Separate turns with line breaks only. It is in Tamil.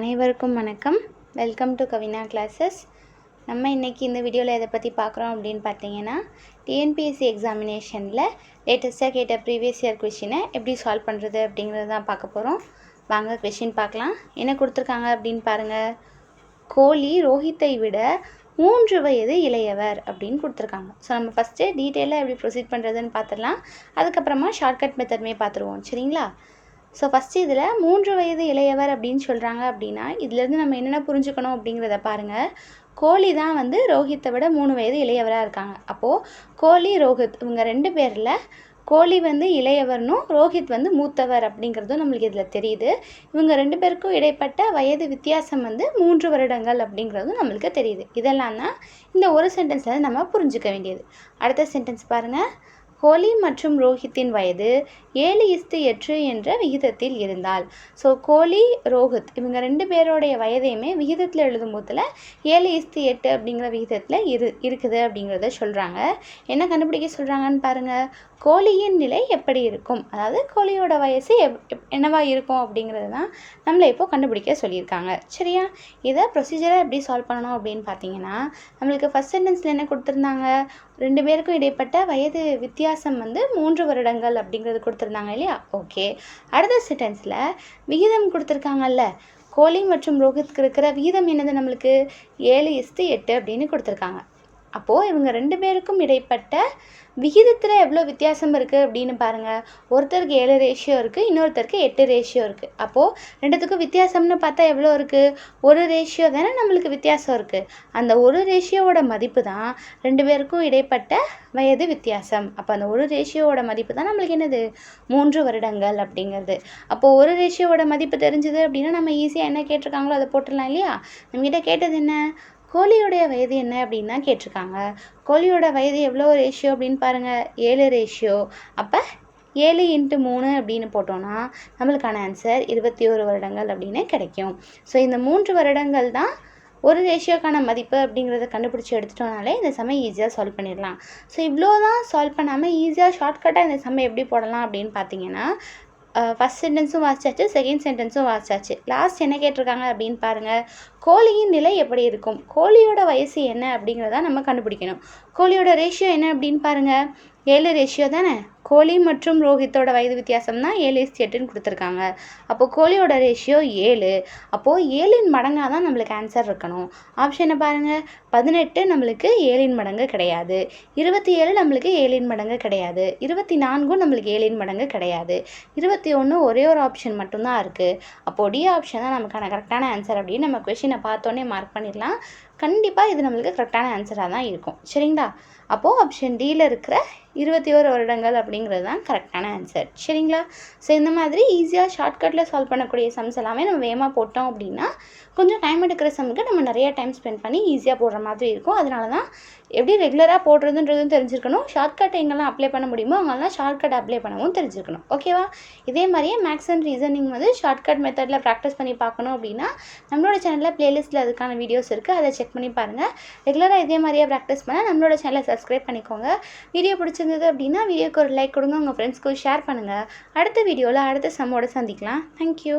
அனைவருக்கும் வணக்கம். வெல்கம் டு கவினா கிளாஸஸ் நம்ம இன்றைக்கி இந்த வீடியோவில் எதை பற்றி பார்க்குறோம் அப்படின்னு பார்த்தீங்கன்னா டிஎன்பிஎஸ்சி எக்ஸாமினேஷனில் லேட்டஸ்ட்டாக கேட்ட ப்ரீவியஸ் இயர் கொஷினை எப்படி சால்வ் பண்ணுறது அப்படிங்கிறது தான் பார்க்க போகிறோம் வாங்க கொஷின் பார்க்கலாம். என்ன கொடுத்துருக்காங்க அப்படின்னு பாருங்கள் கோலி ரோஹித்தை விட மூன்று வயது இளையவர் அப்படின்னு கொடுத்துருக்காங்க. ஸோ நம்ம ஃபஸ்ட்டு டீட்டெயிலாக எப்படி ப்ரொசீட் பண்ணுறதுன்னு பார்த்துடலாம். அதுக்கப்புறமா ஷார்ட்கட் மெத்தட்மே பார்த்துருவோம். சரிங்களா? ஸோ ஃபஸ்ட்டு இதில் மூன்று வயது இளையவர் அப்படின்னு சொல்கிறாங்க அப்படின்னா இதுலேருந்து நம்ம என்னென்ன புரிஞ்சுக்கணும் அப்படிங்கிறத பாருங்கள் கோலி தான் வந்து ரோஹித்தை விட மூணு வயது இளையவராக இருக்காங்க. அப்போது கோலி ரோஹித் இவங்க ரெண்டு பேரில் கோலி வந்து இளையவர்னும் ரோஹித் வந்து மூத்தவர் அப்படிங்கிறதும் நம்மளுக்கு இதில் தெரியுது. இவங்க ரெண்டு பேருக்கும் இடைப்பட்ட வயது வித்தியாசம் வந்து மூன்று வருடங்கள் அப்படிங்கிறதும் நம்மளுக்கு தெரியுது. இதெல்லாம் தான் இந்த ஒரு சென்டென்ஸில் நம்ம புரிஞ்சுக்க வேண்டியது. அடுத்த சென்டென்ஸ் பாருங்கள் கோலி மற்றும் ரோஹித்தின் வயது ஏழு இஸ்து எட்டு என்ற விகிதத்தில் இருந்தால் ஸோ கோலி ரோஹித் இவங்க ரெண்டு பேரோடைய வயதையுமே விகிதத்தில் எழுதும் போதில் ஏழு இஸ்து எட்டு அப்படிங்கிற விகிதத்தில் இரு இருக்குது அப்படிங்கிறத சொல்கிறாங்க என்ன கண்டுபிடிக்க சொல்கிறாங்கன்னு பாருங்கள் கோழியின் நிலை எப்படி இருக்கும்? அதாவது கோழியோட வயசு எப் எப் என்னவா இருக்கும் அப்படிங்கிறது தான் நம்மளை இப்போது கண்டுபிடிக்க சொல்லியிருக்காங்க. சரியா? இதை ப்ரொசீஜரை எப்படி சால்வ் பண்ணணும் அப்படின்னு பார்த்தீங்கன்னா நம்மளுக்கு ஃபஸ்ட் சென்டென்ஸில் என்ன கொடுத்துருந்தாங்க? ரெண்டு பேருக்கும் இடைப்பட்ட வயது வித்தியாசம் வந்து மூன்று வருடங்கள் அப்படிங்கிறது கொடுத்துருந்தாங்க இல்லையா? ஓகே அடுத்த சென்டென்ஸில் விகிதம் கொடுத்துருக்காங்கல்ல. கோலி மற்றும் ரோஹித்க்கு இருக்கிற விகிதம் என்னது நம்மளுக்கு? ஏழு இஸ்து எட்டு அப்படின்னு கொடுத்துருக்காங்க. அப்போது இவங்க ரெண்டு பேருக்கும் இடைப்பட்ட விகிதத்தில் எவ்வளோ வித்தியாசம் இருக்குது அப்படின்னு பாருங்கள் ஒருத்தருக்கு ஏழு ரேஷியோ இருக்குது இன்னொருத்தருக்கு எட்டு ரேஷியோ இருக்குது அப்போது ரெண்டுத்துக்கும் வித்தியாசம்னு பார்த்தா எவ்வளோ இருக்குது ஒரு ரேஷியோ தானே நம்மளுக்கு வித்தியாசம் இருக்குது அந்த ஒரு ரேஷியோவோட மதிப்பு தான் ரெண்டு பேருக்கும் இடைப்பட்ட வயது வித்தியாசம். அப்போ அந்த ஒரு ரேஷியோவோட மதிப்பு தான் நம்மளுக்கு என்னது? மூன்று வருடங்கள் அப்படிங்கிறது. அப்போது ஒரு ரேஷியோவோட மதிப்பு தெரிஞ்சுது அப்படின்னா நம்ம ஈஸியாக என்ன கேட்டிருக்காங்களோ அதை போட்டுடலாம் இல்லையா? நம்மகிட்ட கேட்டது என்ன? கோழியோடைய வயது என்ன அப்படின்னு தான் கேட்டிருக்காங்க. கோழியோட வயது எவ்வளோ ரேஷியோ அப்படின்னு பாருங்கள் ஏழு ரேஷியோ அப்போ ஏழு இன்ட்டு மூணு அப்படின்னு போட்டோன்னா நம்மளுக்கான ஆன்சர் இருபத்தி ஒரு வருடங்கள் அப்படின்னு கிடைக்கும். ஸோ இந்த மூன்று வருடங்கள் தான் ஒரு ரேஷியோக்கான மதிப்பு அப்படிங்கிறத கண்டுபிடிச்சி எடுத்துட்டோம்னாலே இந்த சமயம் ஈஸியாக சால்வ் பண்ணிடலாம். ஸோ இவ்வளோ தான் சால்வ் பண்ணாமல் ஈஸியாக ஷார்ட்கட்டாக இந்த சமயம் எப்படி போடலாம் அப்படின்னு பார்த்தீங்கன்னா ஃபஸ்ட் சென்டென்ஸும் வாசிச்சாச்சு செகண்ட் சென்டென்ஸும் வாசிச்சாச்சு. லாஸ்ட் என்ன கேட்டிருக்காங்க அப்படின்னு பாருங்கள் கோழியின் நிலை எப்படி இருக்கும்? கோழியோட வயசு என்ன அப்படிங்கிறத நம்ம கண்டுபிடிக்கணும். கோழியோட ரேஷியோ என்ன அப்படின்னு பாருங்கள் ஏழு ரேஷியோ தானே? கோழி மற்றும் ரோஹித்தோட வயது வித்தியாசம் தான் ஏழு இஸ்டி எட்டுன்னு கொடுத்துருக்காங்க. அப்போது கோழியோட ரேஷியோ ஏழு. அப்போது ஏழின் மடங்காக தான் நம்மளுக்கு ஆன்சர் இருக்கணும். ஆப்ஷனை பாருங்கள் பதினெட்டு நம்மளுக்கு ஏழின் மடங்கு கிடையாது. இருபத்தி ஏழு நம்மளுக்கு ஏழின் மடங்கு கிடையாது. இருபத்தி நான்கும் நம்மளுக்கு ஏழின் மடங்கு கிடையாது. இருபத்தி ஒன்று ஒரே ஒரு ஆப்ஷன் மட்டும்தான் இருக்குது அப்போது டி ஆப்ஷன் தான் நமக்கான கரெக்டான ஆன்சர் அப்படின்னு நம்ம கொஷினை பார்த்தோன்னே மார்க் பண்ணிடலாம். கண்டிப்பாக இது நம்மளுக்கு கரெக்டான ஆன்சராக தான் இருக்கும். சரிங்களா? அப்போது ஆப்ஷன் டியில் இருக்கிற இருபத்தி ஓரு வருடங்கள் அப்படிங்கிறது தான் கரெக்டான ஆன்சர் சரிங்களா? ஸோ இந்த மாதிரி ஈஸியாக ஷார்ட்கட்டில் சால்வ் பண்ணக்கூடிய சம்ஸ் எல்லாமே நம்ம வேகமாக போட்டோம் அப்படின்னா கொஞ்சம் டைம் எடுக்கிற சம்முக்கு நம்ம நிறைய டைம் ஸ்பெண்ட் பண்ணி ஈஸியாக போடுற மாதிரி இருக்கும். அதனால தான் எப்படி ரெகுலராக போடுறதுன்றதும் தெரிஞ்சிருக்கணும். ஷார்ட்கட் எங்கெல்லாம் அப்ளை பண்ண முடியுமோ அங்கெல்லாம் ஷார்ட்கட் அப்ளை பண்ணவும் தெரிஞ்சிருக்கணும். ஓகேவா இதே மாதிரியே மேக்ஸ் அண்ட் ரீசனிங் வந்து ஷார்ட்கட் மெத்தடில் ப்ராக்டிஸ் பண்ணி பார்க்கணும் அப்படின்னா நம்மளோட சேனலில் ப்ளேலிஸ்ட்டில் அதுக்கான வீடியோஸ் இருக்குது அதை செக் பண்ணி பாருங்கள் ரெகுலராக இதே மாதிரியே ப்ராக்டிஸ் பண்ணால் நம்மளோட சேனலை சப்ஸ்கிரைப் பண்ணிக்கோங்க. வீடியோ பிடிச்சிருந்தது அப்படின்னா வீடியோக்கு ஒரு லைக் கொடுங்க உங்கள் ஃப்ரெண்ட்ஸ்க்கு ஷேர் பண்ணுங்கள் அடுத்த வீடியோவில் அடுத்த சம்மோட சந்திக்கலாம். தேங்க்யூ